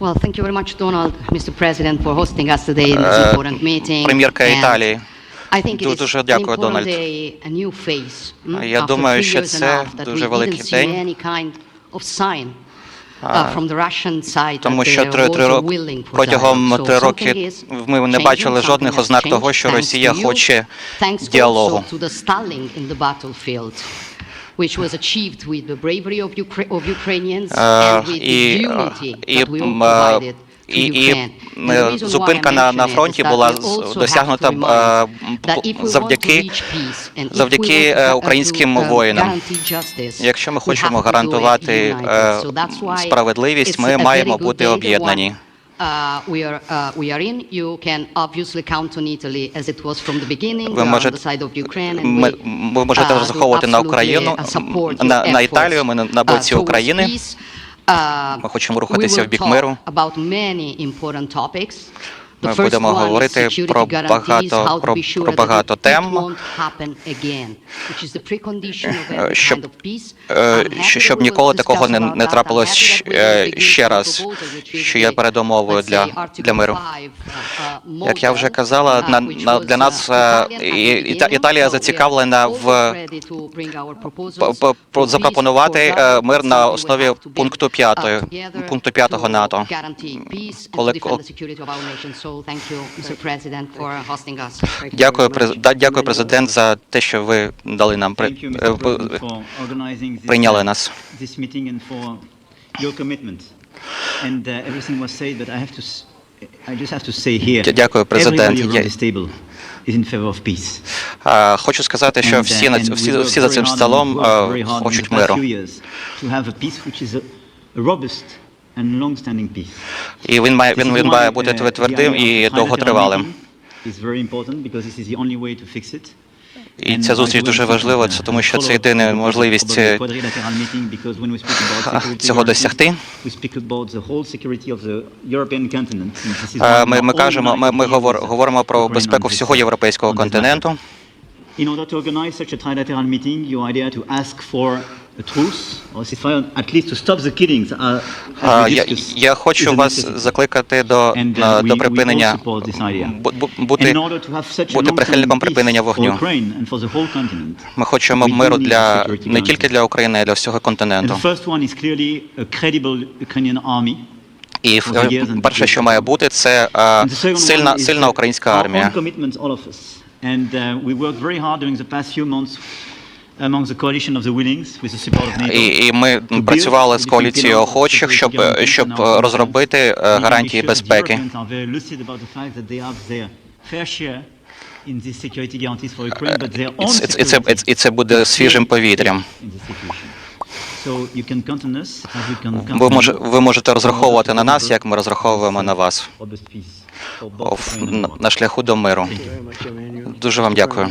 Well, thank you very much, Donald, Mr. President, for hosting us today in this Е, important meeting. Прем'єрка Італії. I think it Ду- is дуже дякую, Дональд. a new phase, mm, Я думаю, що це дуже великий день. uh, Тому що три, три роки протягом три роки ми не бачили жодних ознак того, що Росія хоче діалогу. Which was achieved with the bravery of, Ukra- of Ukrainians Е, and with І, the unity that we all е, provided і, і е, зупинка на, на фронті була досягнута е, завдяки завдяки е, українським uh, воїнам. Якщо ми хочемо гарантувати е, справедливість, ми маємо бути об'єднані. one, uh, we are uh, we are in. You can obviously count on Italy as it was from the beginning. Ви We are on можете- the side of Ukraine, and Ми, we, ви можете uh, розраховувати do на absolutely, Україну, uh, support your на, на efforts, Італію, ми на, на uh, боці towards України. peace. Uh, Ми хочемо we рухатися will в бік talk миру. Ми будемо говорити про багато- про- про багато тем. щоб- е, щоб ніколи такого не, не трапилось е, ще раз, що є передумовою для, для миру. 5, uh, Як я вже казала, uh, на, на, для нас uh, е, Іта-. Італія зацікавлена в запропонувати е, мир на основі пункту uh, п'ятої, together пункту п'ятого to НАТО. Коли- defend the security of our nation. So thank you, Mr. President, for hosting us. Thank you Дякую, дякую, президент, за те, що ви дали нам при- Thank you, е, Mr. ви- President, for organizing this, прийняли uh, нас. this meeting and for your commitment. And uh, everything was said, but I have to, s- I just have to say here, Дя- дякую, Президент. everybody around Я- this table is in favor of peace. Е, Хочу сказати, що uh, всі, на всі, всі за very цим столом е, хочуть миру. І він має він, він має uh, бути твердим і довготривалим. І ця зустріч дуже важлива, uh, це тому що це єдина можливість е, цього досягти. Е, Ми, ми кажемо, ми, ми говоримо про безпеку всього європейського континенту. In order to organize such a trilateral meeting, your idea to ask for a truce or ceasefire, at least to stop the killings, uh, Е, Я, я хочу вас закликати до, uh, до припинення, бути, бути прихильником припинення вогню. Ukraine and for the whole continent, Ми хочемо миру для не тільки для України, а для всього континенту. І е, перше, що має бути, це е, second сильна, сильна uh, українська армія. And uh, we worked very hard during the past few months І, і ми працювали з коаліцією охочих, щоб, щоб розробити е, гарантії безпеки. І це, і це, буде свіжим повітрям. Ви, може, ви можете розраховувати на нас, як ми розраховуємо на вас на шляху до миру. Дуже вам дякую.